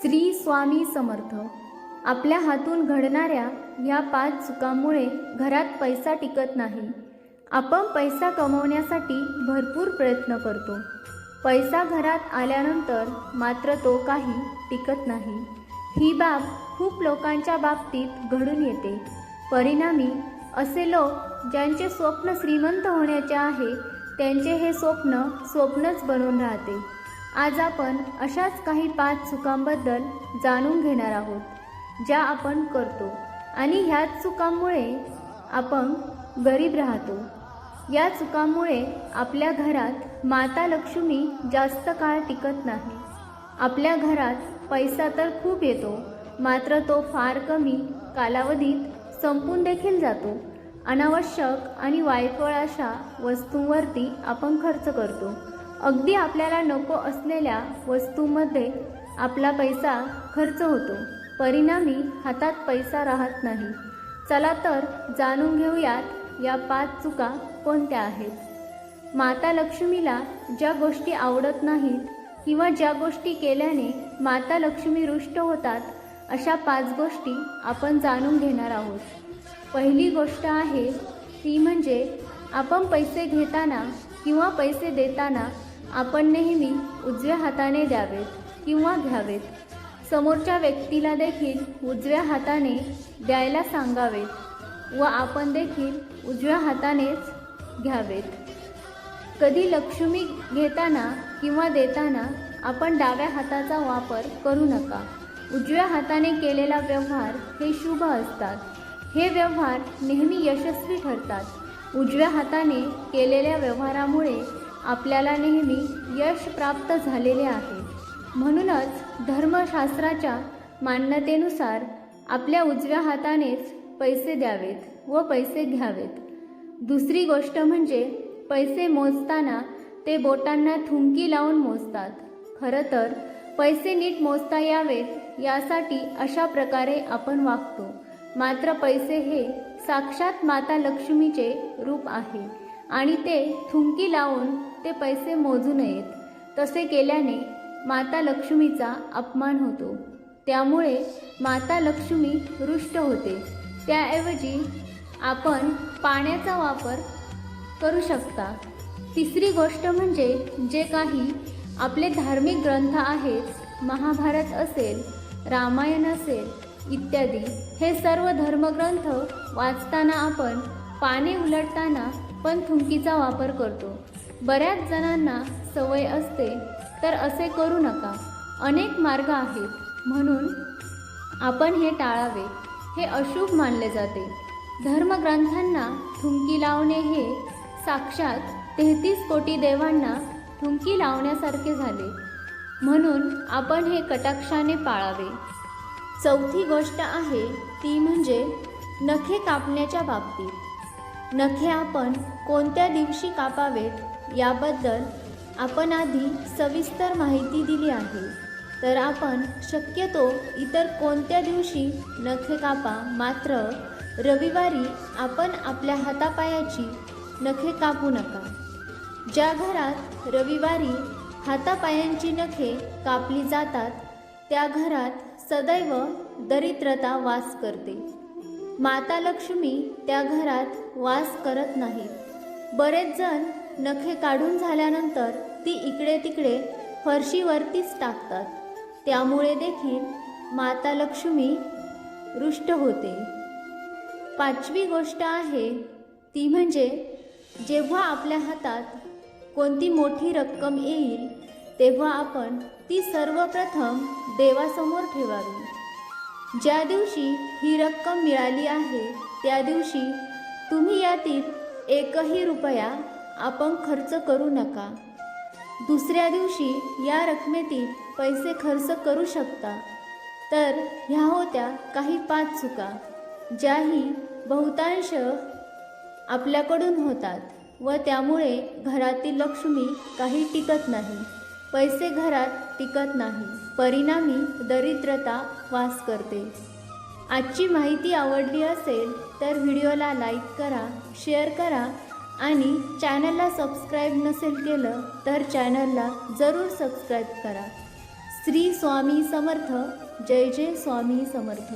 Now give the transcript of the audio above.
श्री स्वामी समर्थ. आपल्या हातून घडणाऱ्या ह्या पाच चुकांमुळे घरात पैसा टिकत नाही. आपण पैसा कमवण्यासाठी भरपूर प्रयत्न करतो. पैसा घरात आल्यानंतर मात्र तो काही टिकत नाही. ही बाब खूप लोकांच्या बाबतीत घडून येते. परिणामी असे लोक ज्यांचे स्वप्न श्रीमंत होण्याचे आहे त्यांचे हे स्वप्न स्वप्नच बनून राहते. आज आपण अशाच काही पाच चुकांबद्दल जाणून घेणार आहोत ज्या आपण करतो. आणि ह्याच चुकांमुळे आपण गरीब राहतो. या चुकांमुळे आपल्या घरात माता लक्ष्मी जास्त काळ टिकत नाही. आपल्या घरात पैसा तर खूप येतो मात्र तो फार कमी कालावधीत संपून देखील जातो. अनावश्यक आणि वायफळ अशा वस्तूंवरती आपण खर्च करतो. अगदी आपल्याला नको असलेल्या वस्तूमध्ये आपला पैसा खर्च होतो. परिणामी हातात पैसा राहत नाही. चला तर जाणून घेऊयात या पाच चुका कोणत्या आहेत. माता लक्ष्मीला ज्या गोष्टी आवडत नाहीत किंवा ज्या गोष्टी केल्याने माता लक्ष्मी रुष्ट होतात अशा पाच गोष्टी आपण जाणून घेणार आहोत. पहिली गोष्ट आहे ती म्हणजे आपण पैसे घेताना किंवा पैसे देताना आपण नेहमी उजव्या हाताने द्यावेत किंवा घ्यावेत. समोरच्या व्यक्तीला देखील उजव्या हाताने द्यायला सांगावेत व आपण देखील उजव्या हातानेच घ्यावेत. कधी लक्ष्मी घेताना किंवा देताना आपण डाव्या हाताचा वापर करू नका. उजव्या हाताने केलेला व्यवहार हे शुभ असतात. हे व्यवहार नेहमी यशस्वी ठरतात. उजव्या हाताने केलेल्या व्यवहारामुळे आपल्याला नेहमी यश प्राप्त झालेले आहे. म्हणूनच धर्मशास्त्राच्या मान्यतेनुसार आपल्या उजव्या हातानेच पैसे द्यावेत व पैसे घ्यावेत. दुसरी गोष्ट म्हणजे पैसे मोजताना ते बोटांना थुंकी लावून मोजतात. खरं तर पैसे नीट मोजता यावेत यासाठी अशा प्रकारे आपण वागतो. मात्र पैसे हे साक्षात माता लक्ष्मीचे रूप आहे. आणि ते थुंकी लावून ते पैसे मोजू नयेत. तसे केल्याने माता लक्ष्मीचा अपमान होतो. त्यामुळे माता लक्ष्मी रुष्ट होते. त्याऐवजी आपण पाण्याचा वापर करू शकता. तिसरी गोष्ट म्हणजे जे काही आपले धार्मिक ग्रंथ आहेत महाभारत असेल रामायण असेल इत्यादी हे सर्व धर्मग्रंथ वाचताना आपण पाने उलटताना पण थुंकीचा वापर करतो. बऱ्याच जणांना सवय असते तर असे करू नका. अनेक मार्ग आहेत. म्हणून आपण हे टाळावे. हे अशुभ मानले जाते. धर्मग्रंथांना थुंकी लावणे हे साक्षात तेहतीस कोटी देवांना थुंकी लावण्यासारखे झाले. म्हणून आपण हे कटाक्षाने पाळावे. चौथी गोष्ट आहे ती म्हणजे नखे कापण्याच्या बाबतीत. नखे आपण कोणत्या दिवशी कापावेत याबद्दल आपण आधी सविस्तर माहिती दिली आहे. तर आपण शक्यतो इतर कोणत्या दिवशी नखे कापा मात्र रविवारी आपण आपल्या हातापायाची नखे कापू नका. ज्या घरात रविवारी हातापायांची नखे कापली जातात त्या घरात सदैव दरिद्रता वास करते. माता लक्ष्मी त्या घरात वास करत नाहीत बरेच जण नखे काढून झाल्यानंतर ती इकडे तिकडे फरशीवरतीच टाकतात. त्यामुळे देखील माता लक्ष्मी रुष्ट होते. पाचवी गोष्ट आहे ती म्हणजे जेव्हा आपल्या हातात कोणती मोठी रक्कम येईल तेव्हा आपण ती सर्वप्रथम देवासमोर ठेवावी. ज्या दिवशी ही रक्कम मिळाली आहे त्या दिवशी तुम्ही यातील एकही रुपया आपण खर्च करू नका. दुसऱ्या दिवशी या रकमेतील पैसे खर्च करू शकता. तर ह्या होत्या काही पाच चुका ज्याही बहुतांश आपल्याकडून होतात व त्यामुळे घरातील लक्ष्मी काही टिकत नाही. पैसे घरात टिकत नाही. परिणामी दरिद्रता वास करते. आजची माहिती आवडली असेल तर व्हिडिओला लाईक करा शेअर करा आणि चॅनलला सबस्क्राईब नसेल केलं तर चॅनलला जरूर सबस्क्राईब करा. श्री स्वामी समर्थ. जय जय स्वामी समर्थ.